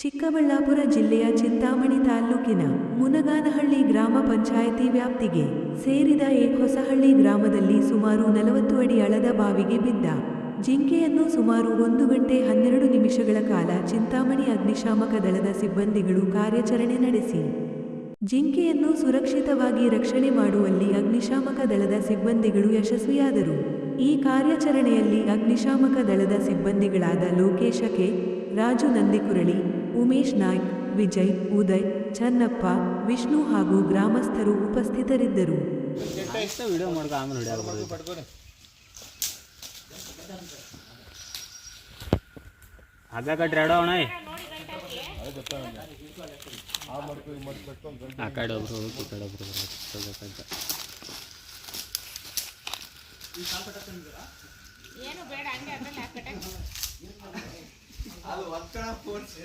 ಚಿಕ್ಕಬಳ್ಳಾಪುರ ಜಿಲ್ಲೆಯ ಚಿಂತಾಮಣಿ ತಾಲ್ಲೂಕಿನ ಮುನಗಾನಹಳ್ಳಿ ಗ್ರಾಮ ಪಂಚಾಯಿತಿ ವ್ಯಾಪ್ತಿಗೆ ಸೇರಿದ ಹೊಸಹಳ್ಳಿ ಗ್ರಾಮದಲ್ಲಿ ಸುಮಾರು ನಲವತ್ತು ಅಡಿ ಅಳದ ಬಾವಿಗೆ ಬಿದ್ದ. ಜಿಂಕೆಯನ್ನು ಸುಮಾರು ಒಂದು ಗಂಟೆ ಹನ್ನೆರಡು ನಿಮಿಷಗಳ ಕಾಲ ಚಿಂತಾಮಣಿ ಅಗ್ನಿಶಾಮಕ ದಳದ ಸಿಬ್ಬಂದಿಗಳು ಕಾರ್ಯಾಚರಣೆ ನಡೆಸಿ. ಜಿಂಕೆಯನ್ನು ಸುರಕ್ಷಿತವಾಗಿ ರಕ್ಷಣೆ ಮಾಡುವಲ್ಲಿ ಅಗ್ನಿಶಾಮಕ ದಳದ ಸಿಬ್ಬಂದಿಗಳು ಯಶಸ್ವಿಯಾದರು. ಈ ಕಾರ್ಯಾಚರಣೆಯಲ್ಲಿ ಅಗ್ನಿಶಾಮಕ ದಳದ ಸಿಬ್ಬಂದಿಗಳಾದ ಲೋಕೇಶ ಕೆ. ರಾಜು ನಂದಿಕುರಳಿ ಉಮೇಶ್ ನಾಯ್ಕ್ ವಿಜಯ್ ಉದಯ್ ಚನ್ನಪ್ಪ ವಿಷ್ಣು ಹಾಗೂ ಗ್ರಾಮಸ್ಥರು ಉಪಸ್ಥಿತರಿದ್ದರು. ಏನು ಬೇಡ ಹಂಗೆ ಅದ್ರಲ್ಲಿ ಹಾಕಟ್ಟೆ அது ஒத்தனா போச்சு.